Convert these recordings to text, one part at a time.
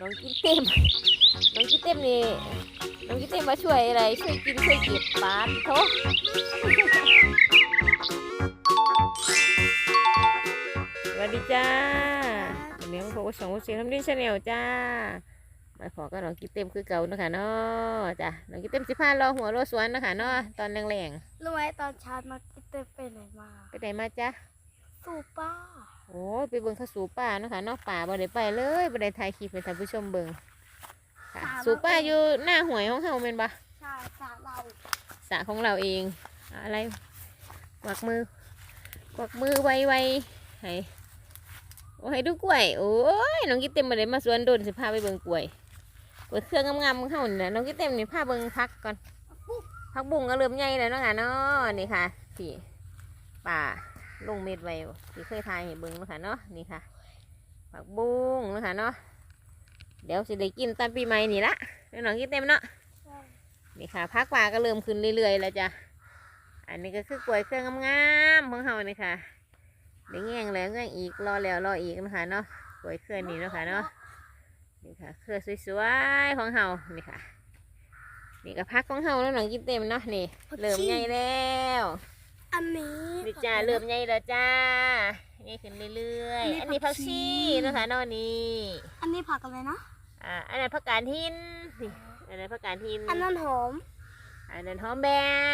น้องกินเต็ม น้องกินเต็มนี่ น้องกินเต็มมาช่วยอะไร ช่วยกินช่วยเก็บปลาโถสวัสดีจ้าวันนี้มาพบกับสองคนเสียงทำดินชาแนลจ้ามาขอก็น้องกินเต็มคือเก่าเนาะคะเนาะจ้ะน้องกินเต็มสิพารอหัวรอสวนเนาะคะเนาะตอนแรงรู้ไหมตอนเช้ามากิเตไปไหนมาๆไปไหนมาจ้ะสู่ป้า โอ้ยไปเบิ่งเข้าสู่ป่าเนาะค่ะเนอกป่าบ่ได้ไปเลยบ่ได้ถ่ายคลิปให้ท่านผู้ชมเบิ่งค่ะสู่ป่าอยู่หน้าหวยของเฮาแม่นบ่ใช่สาเราสระของเราเองอะอะไรกวักมือกวักมือไวๆให้โอ้ให้ดูกล้วยโอ้ยน้องกิ๊เต็มบ่ได้มาสวนโดนสิพาไปเบิ่งกล้วยกล้วยเครื่องงามๆของเฮานี่แหละน้องกิ๊เต็มนี่พาเบิ่งพักก่อนพักบุ้งก็เริ่มใหญ่แล้วเนาะค่ะเนาะนี่ค่ะพี่ป่า ลงเม็ดไว้ที่เคยทายให้เบิ่งเนาะค่ะเนาะนี่ค่ะผักบุ้งเนาะคะเนาะเดี๋ยวสิได้กินตอนปีใหม่นี่ละเดี๋ยวน้องกินเต็มเนาะใช่นี่ค่ะพักป่าก็เริ่มขึ้นเรื่อยๆแล้วจ้ะอันนี้ก็คือกล้วยเครื่องงามๆของเฮานี่ค่ะเดี๋ยวแง่งแล้วแง่งอีกรอแล้วรออีกนะคะเนาะกล้วยเครือนี่เนาะค่ะเนาะนี่ค่ะเครือสวยๆของเฮานี่ค่ะ นี่ก็พักของเฮาแล้วน้องกินเต็มเนาะนี่เริ่มใหญ่แล้ว อันนี้นี่จ้าเริ่มใหญ่แล้วจ้านี่ขึ้นเรื่อยๆ อันนี้ผักชีเนาะคะเนาะนี่อันนี้ผักอะไรนะอ่าอันนั้นผักกาดหินนี่อันนั้นผักกาดหินอันนั้นหอมอันนั้นหอมแบ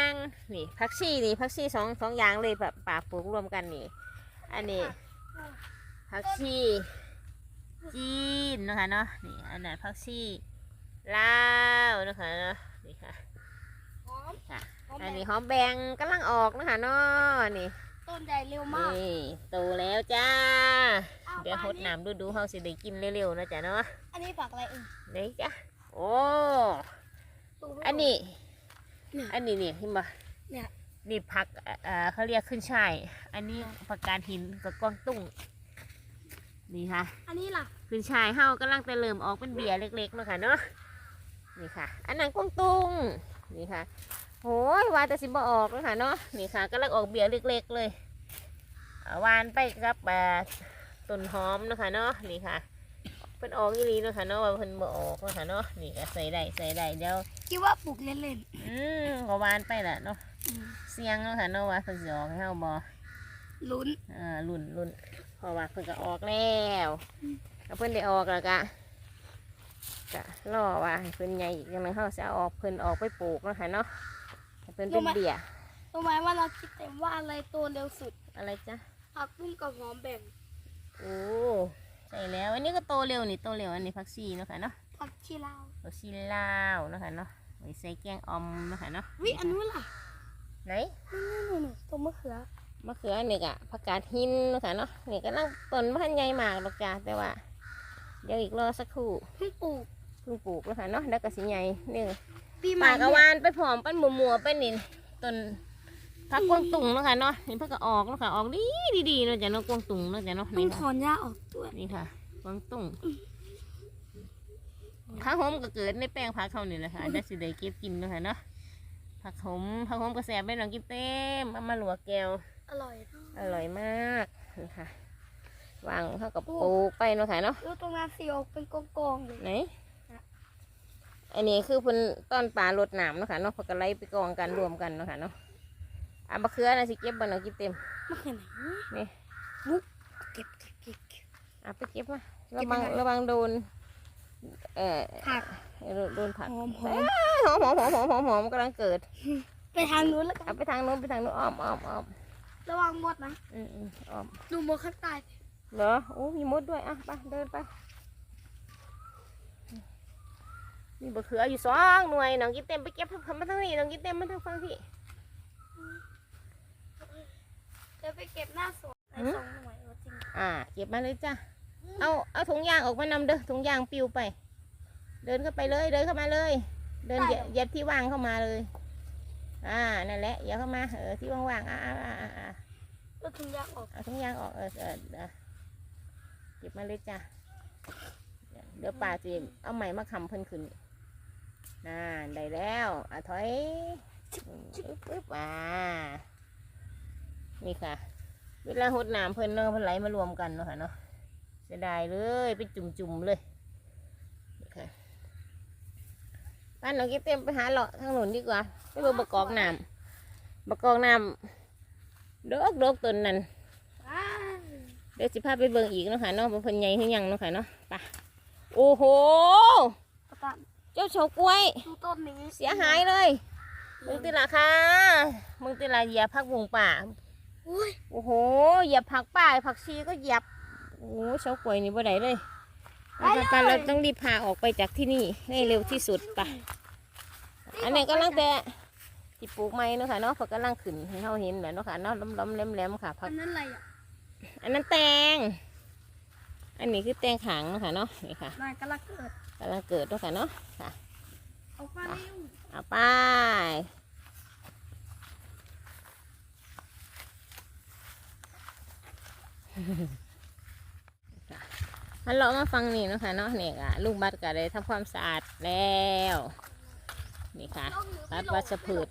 งนี่ผักชีนี่ผักชีสองสองอย่างเลยแบบป่าปลูกรวมกันนี่ อันนี้ผักชีจีนนะคะเนาะนี่อันนั้นผักชีลาวนะคะเนาะนี่ค่ะหอมค่ะห อมอันแบนี้บหอมแบงกำลังออกนะคะเนาะนี่ ต้นใหญ่เร็วมาก นี่โตแล้วจ้าอาเดี๋ยวหดอันนี้น้ำดูดูๆเฮาสิได้กินเร็วๆนะจ๊ะเนาะ อันนี้ผักอะไรเอ่ยนี่จ้ะ โอ้ดูไม่กอันนี้เนี่ยอันนี้นี่เห็นปะเนี่ยนี่ผักเอ่อเอ่อเขาเรียกขึ้นช่าย อันนี้ผักกาดหินกับกวางตุ้ง นี่ค่ะ อันนี้ล่ะ ขึ้นช่ายเฮากำลังจะเริ่มออกเป็นเบียร์เล็กๆเนาะค่ะเนาะ นี่ค่ะ อันนั้นกวางตุ้ง นี่ค่ะ โอ้ยว่าแต่สิบออกแล้วค่ะเนาะนี่ค่ะกำลังออกเบียร์เล็กๆเลยเอาหวานไปกับอ่าต้นหอมเนาะค่ะเนาะนี่ค่ะเพิ่นออกอีหลีเนาะค่ะเนาะว่าเพิ่นบ่ออกเนาะค่ะเนาะนี่ก็ใส่ได้ใส่ได้เดี๋ยวคิดว่าปลูกเล่นอืมก็หวานไปแหละเนาะๆอืมเสียงเนาะค่ะเนาะว่าเพิ่นสิออกให้เฮาบ่ลุ้นอ่ารุ่นรุ่นเพราะว่าเพิ่นก็ออกแล้วถ้าเพิ่นได้ออกแล้วก็ก็รอว่าให้เพิ่นใหญ่อีกจังได๋เฮาสิเอาออกเพิ่นออกไปปลูกเนาะค่ะเนาะให้ เพิ่นเป็นเบี้ยรู้ไหมว่าเราคิดแต่ว่าอะไรโตเร็วสุดอะไรจ๊ะ ผักบุ้งกับหอมแบ่ง โอ้ใช่แล้ว อันนี้ก็โตเร็วนี่โตเร็วอันนี้ผักชีเนาะค่ะเนาะผักชีลาวผักชีลาวเนาะค่ะเนาะไว้ใส่แกงอ่อมเนาะค่ะเนาะวิอันนู้นล่ะไหนนู่นๆๆตรงมะเขือมะเขือนี่ก็ผักกาดหินเนาะค่ะเนาะนี่ก็นั่งต้นพันใหญ่มากดอกจ้าแต่ว่า เดี๋ยวอีกรอสักครู่เพิ่งปลูก เพิ่งปลูกแล้วค่ะเนาะแล้วก็สิใหญ่นี่ปีใหป่าม่กะวานไปผอมเป็นหมัวๆไปนี่ต้นพักกวางตุงเนาะค่ะเนาะนี่เพิ่งก็ออกเนาะค่ะออกดีดีๆเนาะจ้ะเนาะกวางตุงเนาะจ้ะเนาะต้อนี่งถค่ะอนหญ้าออกด้วยนี่ค่ะกวางตุงผักหอมก็เกิดในแป้งผักเขานี่แหละค่ะได้สิได้เก็บกินเนาะค่ะเนาะผักหอมผักหอมกระแสไปน้องกินเต็มเอามาหลวกแก้ว อร่อยมากอร่อยมากนี่ค่ะวางเท่ากับปลูกไปเนาะค่ะเนาะ แล้วตรงนั้นสีออกเป็นกองๆอยู่ไหน อันนี้คือเพิ่นต้นปลาลดน้ำเนาะค่ะเนาะเพนกไล่ไปกองกันรวมกันเนาะค่ะเนาะอะมะเขือนะสิเก็บบ่เนาะกินเต็มมะเขือไหนนี่มุกเก็บเก็บเก็บเก็บ อะไปเก็บมาเก็ระบวังยังไงระวังโดน เอ่อผักโดนผักหอมหอเอ้มยหอมหอมหอมหอมหอมหอมกำลังเกิดไปทางนู้นแล้วกันเอาไปทางโน้นไปทางโน้นอ้อมอ้อมอ้อมระวังมดนะอืมอืมอ้อม ดูมดข้างใต้ เหรอโอ้มีมดด้วย อะ ไป เดินไป มีบะเขืออยู่สองหน่วยน้องกินเต็มไปเก็บทำมาทางนี้น้องกินเต็มมาทางฝั่งที่เดี๋ยวไปเก็บหน้าสวนในหือสองหน่วยเอาจริงอ่า เก็บมาเลยจ้ะเอาเอาถุงยางออกมานำเด้อถุงยางปลิวไป เดินเข้าไปเลยเดินเข้ามาเลย เดินเหยียบเหยียบที่ว่างเข้ามาเลย อ่านั่นแหละอย่าเข้ามาเออที่ว่างๆอ่าอ่าอ่าอ่าอ่าก็ถึงยางออกเอาถุงยางออกเออเออเออเก็บมาเลยจ้ะเดี๋ยวป่าจะเอาใหม่มาคำเพิ่นขึ้น น่าได้แล้วอะถอยอืมปึ๊บปึ๊บอ่านี่ค่ะ เวลาหดน้ำเพิ่นเนาะเพิ่นไหลมารวมกันเนาะค่ะเนาะเสียดายเลยเป็นจุ่มๆเลยค่ะบ้านน้องกิ๊บเต็มไปหาเลาะทางหนุนดีกว่าไปเบิ่งบะกอกน้ำบะกอกน้ำดอกดอกต้นนั้นเดี๋ยวสิพาไปเบิ่งอีกเนาะค่ะเนาะเป็นเพิ่นใหญ่ขึ้นยังเนาะค่ะเนาะไปโอ้โหประตาม เจ้าเฉากล้วย ดูต้นนี้เสียหายเลย มึงติละค่ะ มึงติละเหยียบผักบุงป่าอุ้ยโอ้โห เหยียบผักป่าผักชีก็เหยียบ โอ้โหเฉากล้วยนี่บ่ได้เลยไปไปไปเราต้องรีบพาออกไปจากที่นี่ให้เร็วที่สุดไป อันนี้กำลังแต่ที่ปลูกไม้เนาะค่ะเนาะเขากำลังขึ้นให้เราเห็นแบบเนาะค่ะเนาะล้อมๆแหลมๆค่ะผัอักนนั้นอะไรอะ อันนั้นแตง อันนี้คือแตงขางเนาะค่ะเนาะ นี่ค่ะนายกำลังเกิด กำลังเกิดเนาะค่ะเนาะค่ะเอาไปเร็วเอาไปฮัลโหลมาฟังนี่เนาะค่ะเนาะนี่ค่ะลูกบัตรก็ได้ทำความสะอาดแล้วนี่ค่ะลงหรือไม่ตัดลงวัชพืช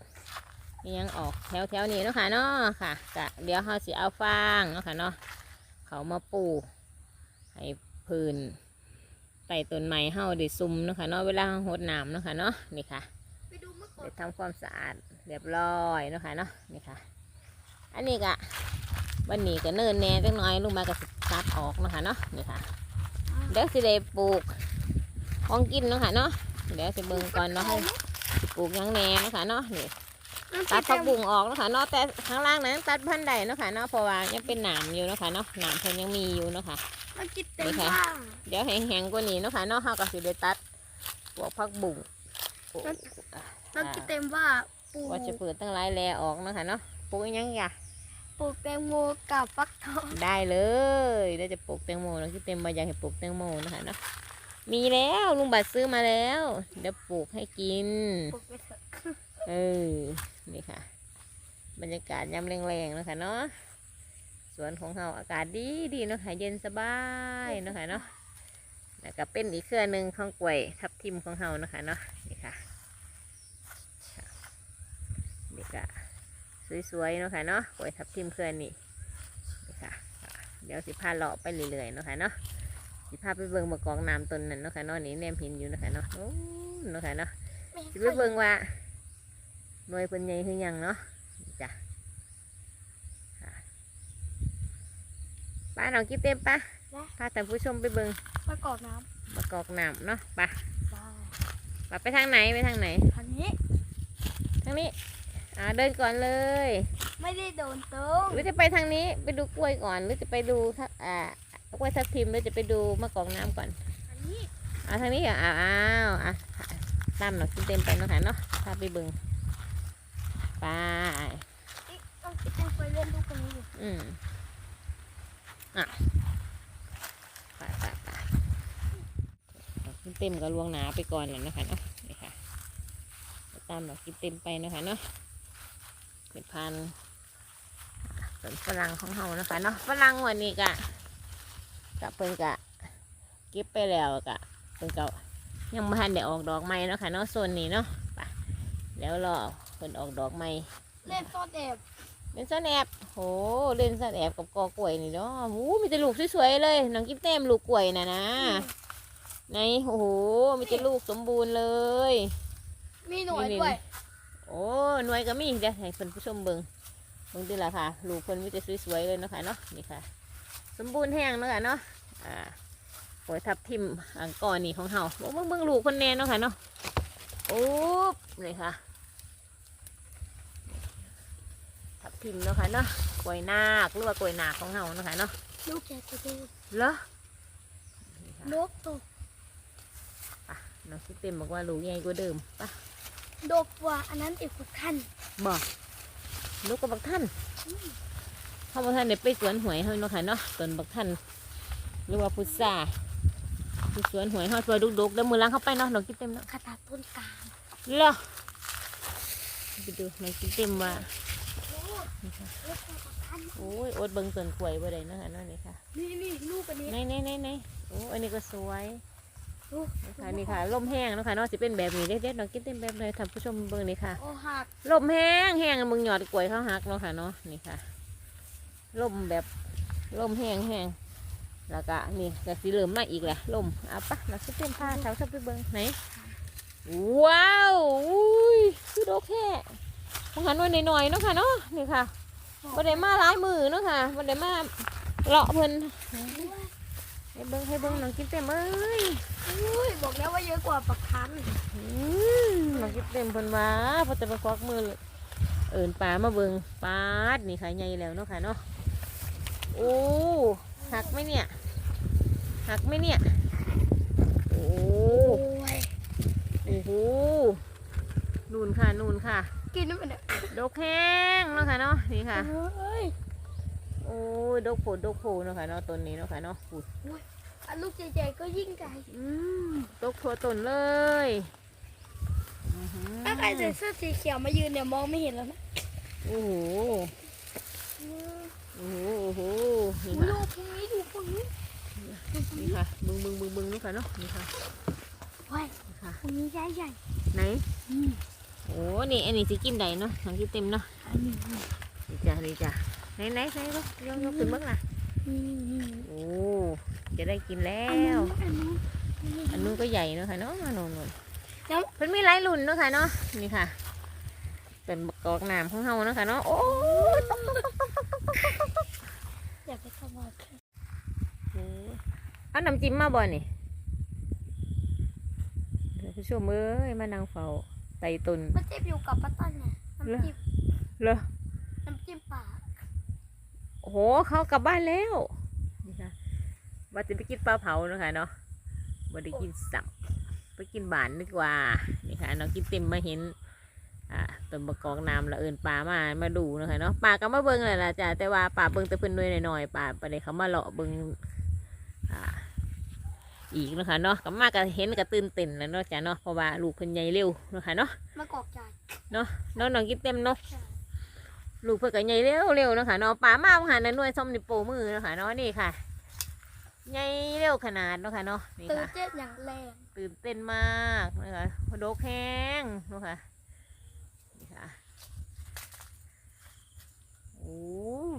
นี่ยังออกแถวแถวๆนี้เนาะค่ะเนาะค่ะกะเดี๋ยวเขาสิเอาฟางเนาะค่ะเนาะเขามาปลูกให้พื้นไต่ต้นไม้เฮาได้ซุ่มเนาะค่ะเนาะเวลาเราหดน้ำเนาะค่ะเนาะนี่ค่ะไปดูมะกอได้กทำความสะอาดเรียบร้อยเนาะค่ะเนาะนี่ค่ะ อันนี้กะวันนี้ก็เนินแน่จังน้อยลูกมาก็สิตัดออกเนาะค่ะเนาะนี่ค่ะเดี๋ยวสิได้ปลูกของกินเนาะค่ะเนาะเดี๋ยวสิเบิ่งก่อนเนาะให้สิปลูกยังแน่เนาะค่ะเนาะนี่ตัดผักบุ้งออกเนาะคะเนาะแต่ข้างล่างนั้นตัดพันใดเนาะค่ะเนาะเพราะว่ายังเป็นหนามอยู่เนาะค่ะเนาะหนามเพิ่นยังมีอยู่เนาะค่ะ มันกินเต็มนี่ค่ะบ้างเดี๋ยวแห้งๆกว่านี้เนาะค่ะเนาะเฮาก็สิได้ตัดพวกผักบุ้งโอ้มันกินเต็มว่าปลูกว่าจะเปิดตั้งหลายแลออกเนาะค่ะเนาะปลูกอิหยังอย่าปลูกแตงโมกับฟักทองได้เลยเดี๋ยวจะปลูกแตงโมเนาะที่เต็มใบอยากให้ปลูกแตงโมเนาะค่ะเนาะมีแล้วลุงบัตรซื้อมาแล้วเดี๋ยวปลูกให้กินปลูกไปเถอะเออนี่ค่ะ บรรยากาศยามแรงๆเนาะคะเนาะ สวนของเราอากาศดีดีๆเนาะค่ะเย็นสบายเนาะค่ะเนาะแล้วก็เป็นอีกเครือหนึ่งของกล้วยทับทิมของเราเนาะค่ะเนาะนี่ค่ะค่ะนี่ค่ะสวยๆเนาะค่ะเนาะกล้วยทับทิมเครือนี่นี่ค่ะ เดี๋ยวสิพาเลาะไปเรื่อยๆเนาะค่ะเนาะสิพาไปเบิ่งมะกอกน้ำต้นนั้นเนาะค่ะเนาะนี่แนมเห็นอยู่เนาะค่ะเนาะโอ้เนาะค่ะเนาะไม่สิค่ไปอยเบิ่งว่าหน่วยเพิ่นใหญ่คือหยังเนาะนี่จ้ะค่ะ ป้าน้องกิ๊บเต็มปะพาท่านผู้ชมไปเบิ่งมะกอกน้มะกอกน้ำเนาะไปำบ้าป้าไปทางไหนไปทางไหนอันนี้ทางนี้อ่าเดินก่อนเลยไม่ได้โดนโต๊ะหรือจะไปทางนี้ไปดูกล้วยก่อน หรือจะไปดูทักอ่ากล้วยทับทิมหรือจะไปดูมะกอกน้ำก่อนอันนี้เอาทางนี้เหรออ้าวอ้าวอะตามหนอกกินเต็มไปเนาะค่ะเนาะพาไปเบิ่งไปนี่ต้องคิดยังเคยเล่นลูกคนนี้อยู่อืม อะไปไปไปดอกกินเต็มกับลวงหนาไปก่อนแล้วนะคะเนาะนี่ค่ะตามดอกกินเต็มไปนะคะเนาะเป็นพันสวนฝรั่งของเฮานะคะเนาะฝรั่งวันนี้กะกะเพิ่นกะเก็บไปแล้วกะเพิ่นกะยังไม่ทันได้ออกดอกใหม่เนาะค่ะเนาะโซนนี้เนาะไปแล้วรอเพิ่นออกดอกใหม่เล่นซ่อนแอบ เล่นซ่อนแอบโห เล่นซ่อนแอบกับกอกล้วยนี่เนาะหูมีแต่ลูกสวยๆเลย น้องกิ๊บเต็มลูกกล้วยน่ะนะ ในโอ้โห มีแต่ลูกสมบูรณ์เลย มีหน่วยนี่ด้วย โอ้หน่วยก็มีเดี๋ยวให้เพิ่นผู้ชมเบิ่งเบิ่งดีละค่ะ ลูกเพิ่นมีแต่สวยๆเลยเนาะค่ะเนาะ นี่ค่ะ สมบูรณ์แห้งเนาะค่ะเนาะ อ่าปล่อยทับทิมอังก่อนนี่ของเฮาเบิ่งเบิ่งเบิ่งลูกเพิ่นแน่เนาะค่ะเนาะโอ้บนี่ค่ะ ทับทิมเนาะค่ะเนาะกล้วยนาคหรือว่ากล้วยนาคของเฮาเนาะค่ะเนาะลูกแกจะดูเหรอนี่ค่ะนกตกอะน้องคิดเต็มบอกว่าลูกใหญ่กว่าเดิมปะดกกว่าอันนั้นอีกกว่าขั้นบอกลูกกับบักท่านเขาบักท่านเนี่ยไปสวนหวยเฮาเนาะค่ะเนาะต้นบักท่านหรือว่าพุทราที่สวนหวยเฮาตัวดุกๆแล้วมือล้างเข้าไปเนาะน้องคิดเต็มเนาะคาถาต้นกลางเหรอไปดูน้องคิดเต็มว่า โอ้ลูกแกกับขั้นโอ้ยอดเบิ่งต้นกล้วยบ่ได้เนาะค่ะเนาะนี่ค่ะ นี่นี่ลูกอันนี้ ในในในในโอ้อันนี้ก็สวยลูกค่ะนี่ค่ะลมแห้งเนาะค่ะเนาะสิเป็นแบบนี้เด็ดๆน้องคิดเต็มแบบเลยท่านผู้ชมเบิ่งนี่ค่ะโอ้หักลมแห้งแห้งมึงหยอดกล้วยเขาหักเนาะค่ะเนาะนี่ค่ะลมแบบลมแห้งแห้งแล้วก็นี่ก็สิเริ่มมาอีกแหละลมเอาปะเราสิเต็มผ้าเท้าชอบไปเบิ้งไหนว้าวอุ้ยคือดอกแค่มองหันไว้หน่อยๆเนาะค่ะเนาะนี่ค่ะ บ่ได้มาหลายมือเนาะค่ะบ่ได้มาเลาะเพิ่นให้เบิ่งให้เบิ่งน้องกินเต็มเอ้ยอุ้ยบอกแล้วว่าเยอะกว่าปักคันอืมน้องกินเต็มเพิ่นว่าเพอจะไปควักมือเอิ้นปลามาเบิ่งปลาดนี่ค่ะใหญ่แล้วเนาะค่ะเนาะโอ้หักไหมเนี่ยหักไหมเนี่ยโอ้ยโอ้โหนูนค่ะนูนค่ะ กินน้ำมันเนี่ยดกแห้งเนาะค่ะเนาะนี่ค่ะ เฮ้ยโอ้ยดกโผดดกโผเนาะค่ะเนาะต้นนี้เนาะค่ะเนาะปูดอันลูกใหญ่ๆก็ยิ่งใหญ่อืมดกทั่วต้นเลยอื้อหือถ้าใครใส่เสื้อสีเขียวมายืนเนี่ยมองไม่เห็นแล้วนะโอ้โหโอ้โหโอ้โหนี่ดูค่ะพวกนี้ดูพวกนี้นี่ค่ะบึงบึงบึงบึงเนาะค่ะเนาะนี่ค่ะว้ายนี่ค่ะ พวกนี้ใหญ่ใหญ่ไหน โอ้นี่อันนี้สิกินได้เนาะทั้งที่เต็มเนาะอันนี้นี่จ้ะนี่จ้ะไหนไหนไหนลูกยกยกขึ้นเบ้างล่ะนี่นี่โอ้จะได้กินแล้อันนู้วนอันนู้นอันนู้นก็ใหญ่เนาะค่ะเนาะโน่นโน่นแล้วเพิ่นมีหลายรุ่นเนาะค่ะเนาะนี่ค่ะเป็นบักกอกน้ำของเฮาเนาะค่ะเนาะโอ้ยตกตกตกตกตกอยากไปทำอะไรโอ้ยเอาน้ำจิ้มมาบ่นี่เดี๋ยวผู้ชมเอ้ยมานั่งเฝ้า ไต่ตุนป้าเจ็บอยู่กับป้าตั้นไงน้ำจิ้มเหรอน้ำจิ้มป่าโอ้โหเขากลับบ้านแล้วนี่ค่ะว่าจะไปกินปลาเผาเนาะค่ะเนาะบ่ได้กินสับไปกินบานดีกว่านี่ค่ะน้องกินเต็มมาเห็นอ่าต้นบกกอกน้ำละเอิญป่ามามาดูเนาะคะเนาะป่าก็มาเบิ่งเลยล่ะจ้ะแต่ว่าป่าเบิ่งแต่เพิ่นน้อยหน่อยๆป่าไปเลยเขามาเลาะเบิ่งอ่า อีกเนาะคะเนาะก็มาก็เห็นก็ตื่นเต้นแล้วเนาะจ้ะเนาะเพราะว่าลูกเพิ่นใหญ่เร็วเนาะค่ะเนาะมากอกใจเนาะน้องน้องกินเต็มเนาะลูกเพิ่นก็ใหญ่เร็วเร็วเนาะค่ะเนาะป่ามาหันน่ะหน่วยส้มนี่โปมือเนาะค่ะเนาะนี่ค่ะใหญ่เร็วขนาดเนาะค่ะเนาะนี่ตื่นค่ะเต้นอย่างแรงตื่นเต้นมากนะคะโดกแห้งเนาะค่ะนี่ค่ะโอ้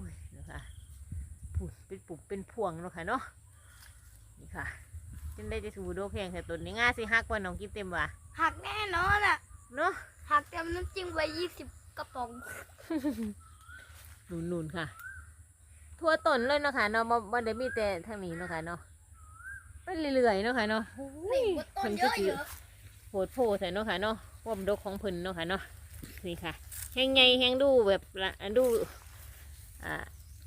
ยนะคะปุ่นเป็นปุ่มเป็นพวงเนาะค่ะเนาะนี่ค่ะ จนได้จะถูโดกแห้งแต่ต้นนี้ง่ายสิฮักว่าน้องกินเต็มว่ะหักแน่นอนอะเนาะหักเต็มน้ำจิ้มไว้ยี่สิบกระป๋องนูนๆค่ะ ทั่วต้นเลยเนาะค่ะเนาะบ่บ่ได้มีแต่ทางนี้เนาะค่ะเนาะไปเรื่อยๆเนาะค่ะเนาะนี่ว่าต้นเยอะเยอะโหดโพใส่เนาะค่ะเนาะความดกของเพิ่นเนาะค่ะเนาะนี่ค่ะแห้งไงแห้งดูแบบละดูอ่า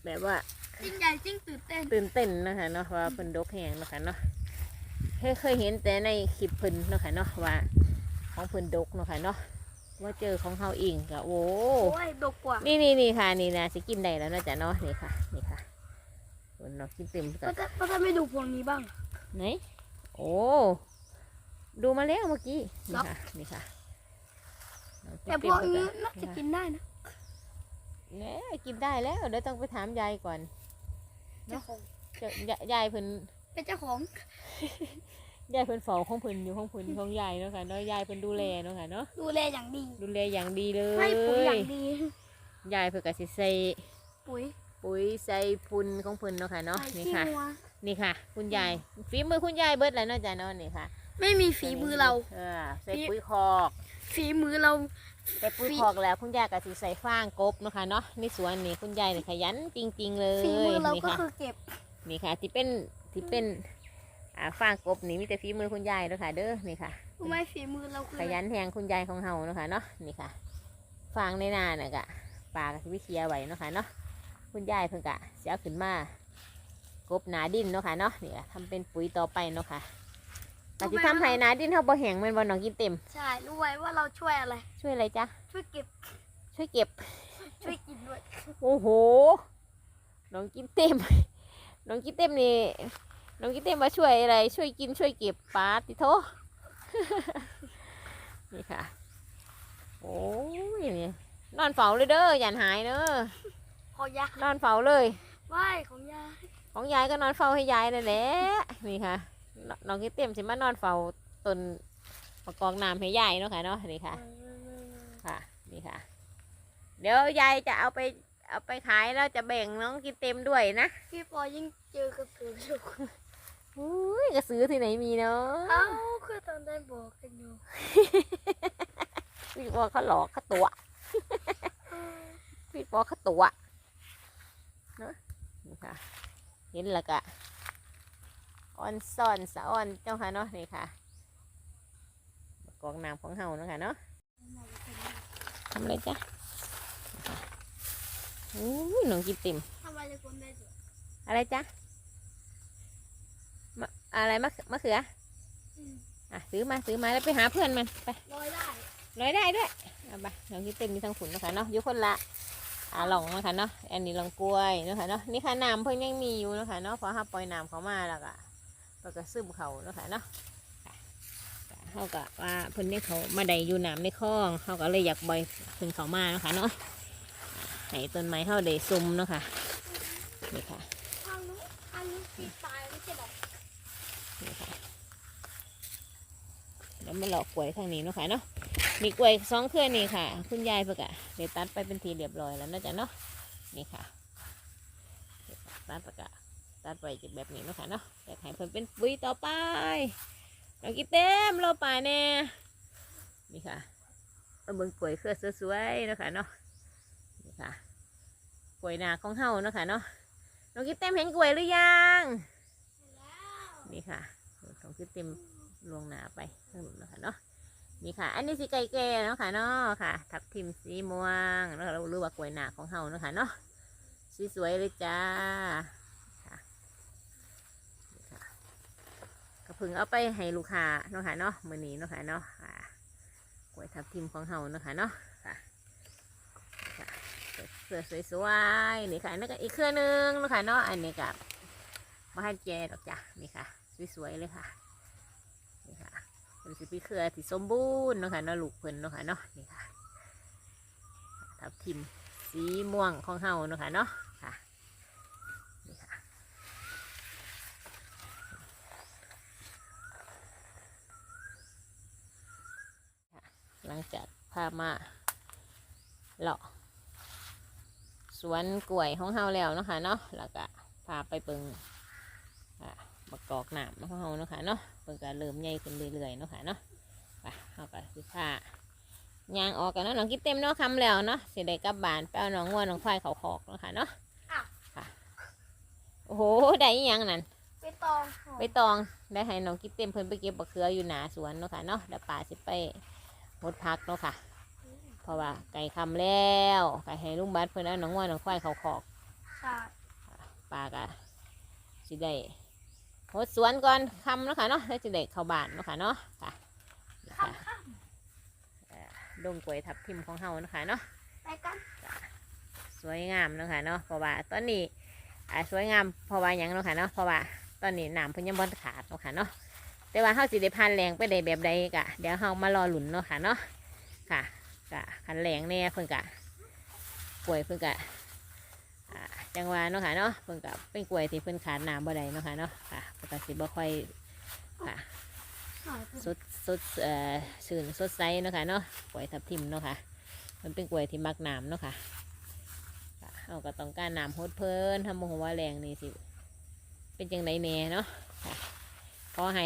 แบบว่ายิ่งใหญ่ยิ่งตื่นเต้นตื่นเต้นเนาะคะเนาะว่าเพิ่นดกแห้งเนาะค่ะเนาะ เคยเคยเห็นแต่ในคลิปเพิ่นเนาะค่ะเนาะว่า ของเพิ่นดกเนาะค่ะเนาะว่าเจอของเฮาเองก็โอ้โอ้ยดกกว่านี่นี่นี่ค่ะนี่นะสิกินได้แล้วเนาะจ้ะเนาะนี่ค่ะนี่ค่ะเพิ่นเนาะกินเต็มกัป้านตั้นป้าตั้นไม่ดูพวงนี้บ้างไหนโอ้ดูมาแล้วเมื่อกี้นี่ครับค่ะนี่ค่ะเนาะแต่พเต็มวงๆนี้กัน่าจะกินได้นะเนี่ยกินได้แล้วเดี๋ยวต้องไปถามยายก่อนเจ้าของเจ้ายายายเพิ่นเป็นเจ้าของ ยายเพิ่นเฝ้าของเพิ่นอยู่ของเพิ่นของยายเนาะค่ะเนาะยายเพิ่นดูแลเนาะค่ะเนาะดูแลอย่างดี ดูแลอย่างดีเลให้ปุ๋ยอยย่างดี ยายเพิ่นก็สิใส่ปุ๋ยปุ๋ยใส่พุ่นของเพิ่นเนาะค่ะเนาะใส่นี่ขี้ค่ะ งัวนี่ค่ะ คุณยายฝีมือคุณยายเบิดแล้วเนาะจ้ะเนาะนี่ค่ะไม่มีฝีมือเรา เออใส่ปุ๋ยคอก ฝีมือเรา ใส่ปุ๋ยฝีคอกแล้วคุณยายก็สิใส่ฟางกบเนาะค่ะเนาะในสวนนี่คุณยายนี่ขยันจริง ๆ เลยฝีมือเรานี่ก็ค่ะ คือเก็บ นี่ค่ะที่เป็นที่เป็น อ่าฟางกบนี่มีแต่ฝีมือคุณยายเนาะค่ะ เด้อนี่ค่ะ รู้ไหมฝีมือเราคือขยันแทงคุณยายของเฮาเนาะค่ะเนาะนี่ค่ะฟางในนาน่ะกะปลาก็สิวิเคลียร์ไว้เนาะค่ะเนาะคุณยายเพิ่นกะเสียขึ้นมากบหนาดินเนาะค่ะเนาะนี่ค่ะทำเป็นปุ๋ยต่อไปเนาะค่ะแต่ที่ทำให้หนาดินเฮาบ่แห้งแมันบ่น้องกินเต็ม ใช่รู้ไว้ว่าเราช่วยอะไร ช่วยอะไรจ๊ะช่วยเก็บช่วยเก็บ ช่วยกินด้วย โอ้โห น้องกินเต็ม น้องกินเต็มนี่ น้องกินเต็มมาช่วยอะไร ช่วยกินช่วยเก็บปลาติโทนี่ค่ะ โอ้ยนี่นอนเฝ้าเลยเด้ออย่าหายเด้อขอยานอนเฝ้าเลยไหว้ของยายของยายก็นอนเฝ้าให้ยายนั่นแหละนี่ค่ะนน้องกินเต็มสิมานอนเฝ้าต้นประกองน้ำให้ยายเนาะค่ะเนาะนี่ค่ะ ค่ะนี่ค่ะ เดี๋ยวยายจะเอาไปเอาไปขายแล้วจะแบ่งน้องกินเต็มด้วยนะ พี่ปอยิ่งเจอกระสืออยู่ อุ้ยกระสือที่ไหนมีเนาะเอ้าคือตอนได้บอกกันอยู่พี่บอกเขาหลอกเขาตัวพี่บอกเขาตัวเนาะนี่ค่ะ เห็นแล้วก็ออนซ่อนสะออนเจ้าค่ะเนาะนี่ค่ะกองน้ำของเฮาเนาะค่ะเนาะทำอะไรจ๊ะนี่ค่ะโอ้ยน้องกินติ่มทำไมจะกวนได้สิอะไรจ๊ะ มะอะไรมะมะเขืออืม อะซื้อมาซื้อมาแล้วไปหาเพื่อนมันไปลอยได้ร้อยได้ด้วยเอาไปน้องกินติ่มมีทั้งขุนเนาะคะเนาะอยู่คนละอ่าหลองเนาะคะเนาะอันนี้ลองกล้วยเนาะคะเนาะนี่ค่ะน้ำเพิ่งยังมีอยู่เนาะคะเนาะพอห้าปล่อยน้ำเขามาแล้วก็เราก็ซึมเขาเนาะคะเนาะค่ะก็เขาก็ว่าเพิ่นนี่เขามาได้อยู่น้ำในคลองเขาก็เลยอยากบ่อยเพิ่นเขามาเนาะคะเนาะให้ต้นไม้เขาได้ซุ่มเนาะค่ะนี่ค่ะ ทางนู้นทางนู้นปีตายไม่ใช่หรอ นี่ค่ะ แล้วมาหลอกกล้วยทางนี้เนาะค่ะเนาะมีกล้วยสองเครือนี่ค่ะ คุณยายเพื่อกะเดี๋ยวตัดไปเป็นทีเรียบร้อยแล้วเนาะจ๊ะเนาะนี่ค่ะเดี๋ยวตัดประกะตัดไปจากแบบนี้เนาะค่ะเนาะอยากให้เพิ่นเป็นปุ๋ยต่อไปเรากินเต็มเราป่าแน่นี่ค่ะมาเบิ่งกล้วยเครือสวยๆเนาะค่ะเนาะนี่ค่ะกล้วยนาของเฮาเนาะค่ะเนาะเรากินเต็มเห็นกล้วยหรือยังแล้วนี่ค่ะของคือเต็ม ลวงหนาไปทั้งหมดแล้วค่ะเนาะนี่ค่ะ อันนี้สีไก่แก่เนาะค่ะเนาะค่ะ ทับทิมสีม่วงแล้วเรารู้ว่ากล้วยหนาของเฮาเนาะค่ะเนาะสสวยเลยจ้าค่ะค่ะกระพึงเอาไปให้ลูกค้าเนาะค่ะเนาะมือนี้เนาะค่ะเนาะค่ะกล้วยทับทิมของเฮาเนาะค่ะเนาะค่ะค่ะเครือสวยๆนี่ค่ะนั่นก็อีกเครื่อหนึงเนาะค่ะเนาะอันนี้กับมาให้แกดอกจ้ะนี่ค่ะ สวยๆเลยค่ะ ค่ะเป็นสิปีเครือที่สมบูรณ์เนาะค่ะเนาะลูกเพิ่นเนาะค่ะเนาะนี่ค่ะทับทิมสีม่วงของเฮาเนาะค่ะเนาะค่ะนี่ค่ะหลังจากพามาเลาะสวนกล้วยของเฮาแล้วเนาะค่ะเนาะแล้วก็พาไปเบิงค่ะ บักกอกหนามของเฮาเนาะค่ะเนาะเพิ่นก็เริ่มใหญ่ขึ้นเรื่อยๆเนาะค่ะเนาะไปเฮาก็สิพายางออกกันเนาะน้องกินเต็มเนาะคำแล้วเนาะสิได้กลับบ้านไปเอาน้องงัวน้องควายเขาคอกเนาะค่ะเนาะค่ะโอ้โหได้อีหยังนั่นไปตองหอมใบตองได้ให้น้องกินเต็มเพิ่นไปเก็บบักเขืออยู่หน้าสวนเนาะค่ะเนาะเดี๋ยวป่าสิไปหดพักเนาะค่ะเพราะว่าไก่คำแล้วไก่ให้ลุงบัดเพิ่นเอาน้องงัวน้องควายเขาคอกค่ะปลากะสิได้โหดสวนก่อนคำเนาะค่ะเนาะแล้วจะได้เข้าบ้านเนาะค่ะเนาะค่ะนี่ค่ะค่ำเอ่อดงกล้วยทับทิมของเฮาเนาะค่ะเนาะๆไปกันสวยงามเนาะค่ะเนาะเพราะว่าตอนนี้อ่าสวยงามเพราะว่าหยังเนาะค่ะเนาะเพราะว่าตอนนี้น้ำเพิ่นยังบ่ขาดเนาะค่ะเนาะแต่ว่าเฮาสิได้พันแรงไปได้แบบใดกะเดี๋ยวเฮามารอหลุนเนาะค่ะเนาะค่ะกะคันแรงแน่เพิ่นกะกล้วยเพิ่นกะอ่า จังหวะเนาะค่ะเนาะเพิ่นกับเป็นกล้วยที่เพิ่นขาดน้ำบ่ได้เนาะค่ะเนาะค่ะเพิ่นก็สิบ่ค่อยค่ะสดสดเอ่อสื่นสดใสเนาะค่ะเนาะกล้วยทับทิมเนาะค่ะมันเป็นกล้วยที่มักน้ำเนาะค่ะเราก็ต้องการน้ำฮดเพิ่นทำโมโหว่าแรงนี่สิเป็นจังไดแน่เนาะค่ะขอให้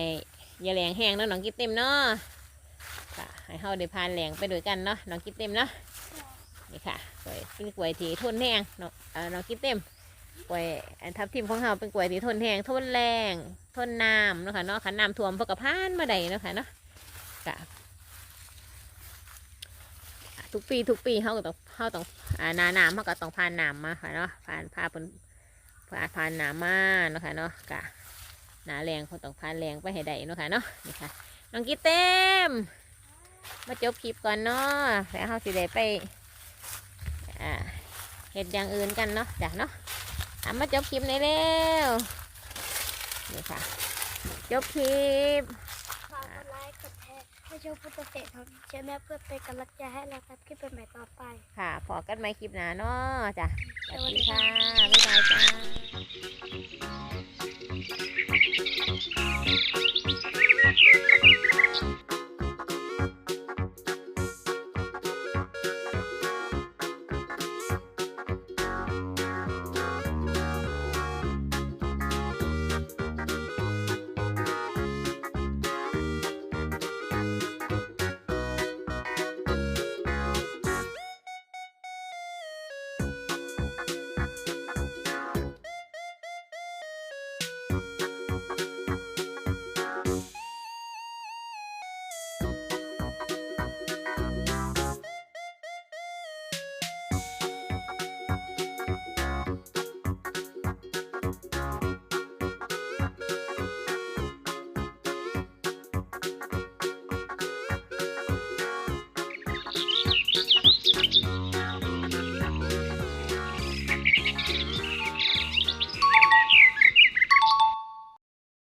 อย่าแรงแห้งเนาะน้องกินเต็มเนาะค่ะให้เฮาได้พานแรงไปด้วยกันเนาะน้องกินเต็มเนาะ นี่ค่ะกล้วยเป็นกล้วยที่ทนแห้งเนาะเออน้องกินเต็มกล้วยอันทับทิมของเราเป็นกล้วยที่ทนแห้งทนแรงทนน้ำเนาะค่ะเนาะขันน้ำท่วมพกระพานมาได้เนาะค่ะเนาะกะทุกปีทุกปีเขาก็ต้องเขาต้องอ่าหนาน้ำเขาก็ต้องผ่านน้ำมาค่ะเนาะผ่านผ่าเป็นผ่านผ่านน้ำมาเนาะค่ะเนาะกะหนาแรงเขาต้องผ่านแรงไปให้ได้เนาะค่ะเนาะนี่ค่ะน้องกิเต็มมาจบคลิปก่อนเนาะแล้วเขาสิได้ไป อ่าเห็ดอย่างอื่นกันเนาะจ้ะเนาะเอามาจบคลิปในเร็วนี่ค่ะ จบคลิปฝากกดไลค์กดแชร์ให้ชมพุทธเศรษฐ์ของชแนลเพื่อเป็นกำลังใจให้เราทำคลิปใหม่ๆต่อไป ค่ะพอกันไหมคลิปหน้าเนาะจ้ะสสวัสวัสดีดีค่ะค่ะบ๊ายบายจ้า